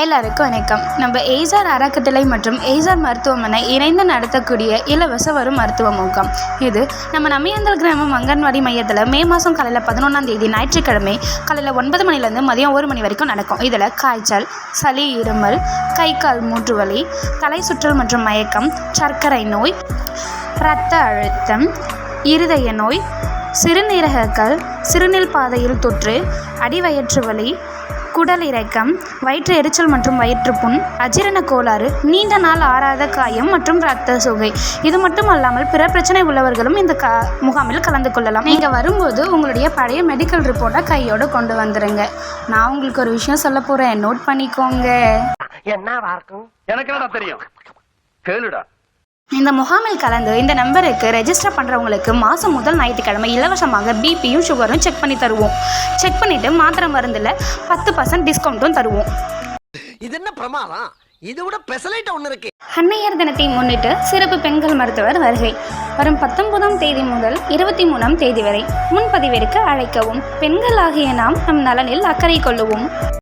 எல்லாருக்கும் வணக்கம். நம்ம எய்சார் அறக்கட்டளை மற்றும் எய்சார் மருத்துவமனை இணைந்து நடத்தக்கூடிய இலவச வரும் மருத்துவ முகாம். இது நம்ம நமியந்தல் கிராமம் அங்கன்வாடி மையத்தில் மே மாதம் காலையில் பதினொன்றாம் தேதி ஞாயிற்றுக்கிழமை காலையில் ஒன்பது மணிலேருந்து மதியம் ஒரு மணி வரைக்கும் நடக்கும். இதில் காய்ச்சல் சளி இருமல் கை கால் மூட்டு வலி தலை சுற்றல் மற்றும் மயக்கம் சர்க்கரை நோய் இரத்த அழுத்தம் இருதய நோய் சிறுநீரகங்கள் சிறுநீர் பாதையில் தொற்று அடிவயிற்று வலி குடல் இறக்கம் வயிற்று எரிச்சல் மற்றும் வயிற்றுப்புண் அஜீரண கோளாறு நீண்ட நாள் ஆறாத காயம் மற்றும் இரத்த சோகை. இது மட்டும் அல்லாமல் பிற பிரச்சனை உள்ளவர்களும் இந்த க முகாமில் கலந்து கொள்ளலாம். நீங்கள் வரும்போது உங்களுடைய பழைய மெடிக்கல் ரிப்போர்ட்டை கையோடு கொண்டு வந்துடுங்க நான் உங்களுக்கு ஒரு விஷயம் சொல்ல போகிறேன் நோட் பண்ணிக்கோங்க. இருக்கும்? எனக்கு தெரியும்? கேளுடா. இந்த முகாமில் கலந்து இந்த நம்பருக்கு ரெஜிஸ்டர் பண்ணுறவங்களுக்கு மாதம் முதல் ஞாயிற்றுக்கிழமை இலவசமாக பிபியும் சுகரும் செக் பண்ணி தருவோம். செக் பண்ணிவிட்டு மாத்திரை மருந்தில் பத்து பர்சன்ட் டிஸ்கவுண்ட்டும் தருவோம். இது என்ன பிரமாதம்? இது விட பெசலைட் ஒண்ணு இருக்கு. அன்னையர் தினத்தை முன்னிட்டு சிறப்பு பெண்கள் மருத்துவர் வருகை. வரும் பத்தொன்பதாம் தேதி முதல் இருபத்தி மூணாம் தேதி வரை முன்பதிவிற்கு அழைக்கவும். பெண்களாகிய நாம் நம் நலனில் அக்கறை கொள்ளுவோம்.